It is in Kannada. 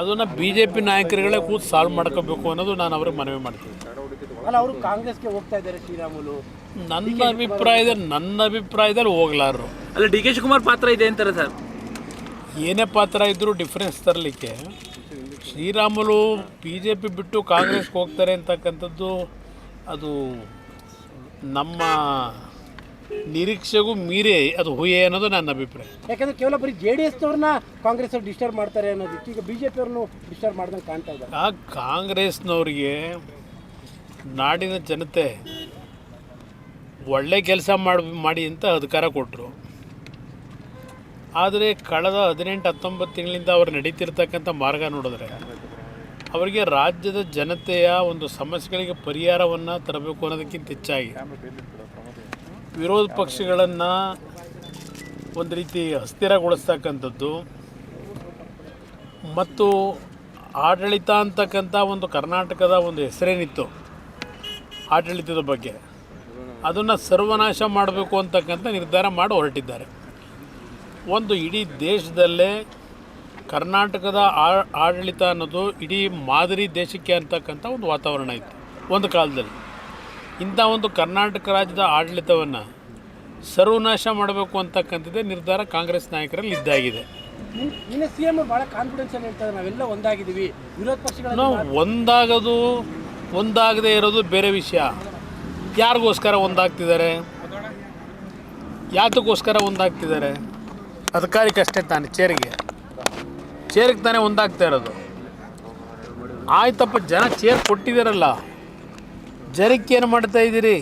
ಅದನ್ನು ಬಿ ಜೆ ಪಿ ನಾಯಕರುಗಳೇ ಕೂತು ಸಾಲ್ವ್ ಮಾಡ್ಕೋಬೇಕು ಅನ್ನೋದು ನಾನು ಅವ್ರಿಗೆ ಮನವಿ ಮಾಡ್ತೀನಿ. ಅಲ್ಲ ಅವರು ಕಾಂಗ್ರೆಸ್ಗೆ ಹೋಗ್ತಾ ಇದ್ದಾರೆ ಶ್ರೀರಾಮುಲು. ನನ್ನ ಅಭಿಪ್ರಾಯದಲ್ಲಿ ನನ್ನ ಅಭಿಪ್ರಾಯದಲ್ಲಿ ಹೋಗ್ಲಾರು ಅಲ್ಲ ಡಿ ಕೆ ಶಿವಕುಮಾರ್ ಪಾತ್ರ ಇದೆ ಅಂತಾರೆ ಸರ್. ಏನೇ ಪಾತ್ರ ಇದ್ದರೂ ಡಿಫ್ರೆನ್ಸ್ ತರಲಿಕ್ಕೆ. ಶ್ರೀರಾಮುಲು ಬಿ ಜೆ ಪಿ ಬಿಟ್ಟು ಕಾಂಗ್ರೆಸ್ಗೆ ಹೋಗ್ತಾರೆ ಅಂತಕ್ಕಂಥದ್ದು ಅದು ನಮ್ಮ ನಿರೀಕ್ಷೆಗೂ ಮೀರಿ ಅದು ಹುಯೆ ಅನ್ನೋದು ನನ್ನ ಅಭಿಪ್ರಾಯ. ಯಾಕಂದ್ರೆ ಕೇವಲ ಬರೀ ಜೆ ಡಿ ಎಸ್ನವ್ರನ್ನ ಕಾಂಗ್ರೆಸ್ ಅವ್ರು ಡಿಸ್ಟರ್ಬ್ ಮಾಡ್ತಾರೆ ಅನ್ನೋದಿತ್ತು ಈಗ ಬಿ ಜೆ ಪಿಯವ್ರನ್ನು ಡಿಸ್ಟರ್ಬ್ ಮಾಡ್ದಂಗೆ ಕಾಣ್ತಾ ಇದ್ದಾರೆ ಆ ಕಾಂಗ್ರೆಸ್ನವ್ರಿಗೆ ನಾಡಿನ ಜನತೆ ಒಳ್ಳೆ ಕೆಲಸ ಮಾಡಿ ಮಾಡಿ ಅಂತ ಅಧಿಕಾರ ಕೊಟ್ಟರು ಆದರೆ ಕಳೆದ ಹದಿನೆಂಟು ಹತ್ತೊಂಬತ್ತು ತಿಂಗಳಿಂದ ಅವ್ರು ನಡೀತಿರ್ತಕ್ಕಂಥ ಮಾರ್ಗ ನೋಡಿದ್ರೆ ಅವರಿಗೆ ರಾಜ್ಯದ ಜನತೆಯ ಒಂದು ಸಮಸ್ಯೆಗಳಿಗೆ ಪರಿಹಾರವನ್ನು ತರಬೇಕು ಅನ್ನೋದಕ್ಕಿಂತ ಹೆಚ್ಚಾಗಿ ವಿರೋಧ ಪಕ್ಷಗಳನ್ನು ಒಂದು ರೀತಿ ಅಸ್ಥಿರಗೊಳಿಸ್ತಕ್ಕಂಥದ್ದು ಮತ್ತು ಆಡಳಿತ ಅಂತಕ್ಕಂಥ ಒಂದು ಕರ್ನಾಟಕದ ಒಂದು ಹೆಸರೇನಿತ್ತು ಆಡಳಿತದ ಬಗ್ಗೆ. ಅದನ್ನು ಸರ್ವನಾಶ ಮಾಡಬೇಕು ಅಂತಕ್ಕಂಥ ನಿರ್ಧಾರ ಮಾಡಿ ಹೊರಟಿದ್ದಾರೆ. ಒಂದು ಇಡೀ ದೇಶದಲ್ಲೇ ಕರ್ನಾಟಕದ ಆಡಳಿತ ಅನ್ನೋದು ಇಡೀ ಮಾದರಿ ದೇಶಕ್ಕೆ ಅಂತಕ್ಕಂಥ ಒಂದು ವಾತಾವರಣ ಇತ್ತು. ಒಂದು ಕಾಲದಲ್ಲಿ. ಇಂಥ ಒಂದು ಕರ್ನಾಟಕ ರಾಜ್ಯದ ಆಡಳಿತವನ್ನು ಸರ್ವನಾಶ ಮಾಡಬೇಕು ಅಂತಕ್ಕಂಥದ್ದೇ ನಿರ್ಧಾರ ಕಾಂಗ್ರೆಸ್ ನಾಯಕರಲ್ಲಿ ಇದ್ದಾಗಿದೆ. ನಾವು ಒಂದಾಗೋದು ಒಂದಾಗದೇ ಇರೋದು ಬೇರೆ ವಿಷಯ. ಯಾರಿಗೋಸ್ಕರ ಒಂದಾಗ್ತಿದ್ದಾರೆ? ಯಾತಕ್ಕೋಸ್ಕರ ಒಂದಾಗ್ತಿದ್ದಾರೆ? ಅಧಿಕಾರಿಕಷ್ಟೇ ತಾನೆ ಚೇರಿಗೆ ಚೇರಿಗೆ ತಾನೇ ಒಂದಾಗ್ತಾ ಇರೋದು. ಆಯ್ತಪ್ಪ ಜನ ಚೇರ್ ಕೊಟ್ಟಿದ್ದಾರಲ್ಲ. ಏನು ಮಾಡ್ತಾ ಇದ್ದೀರಿ?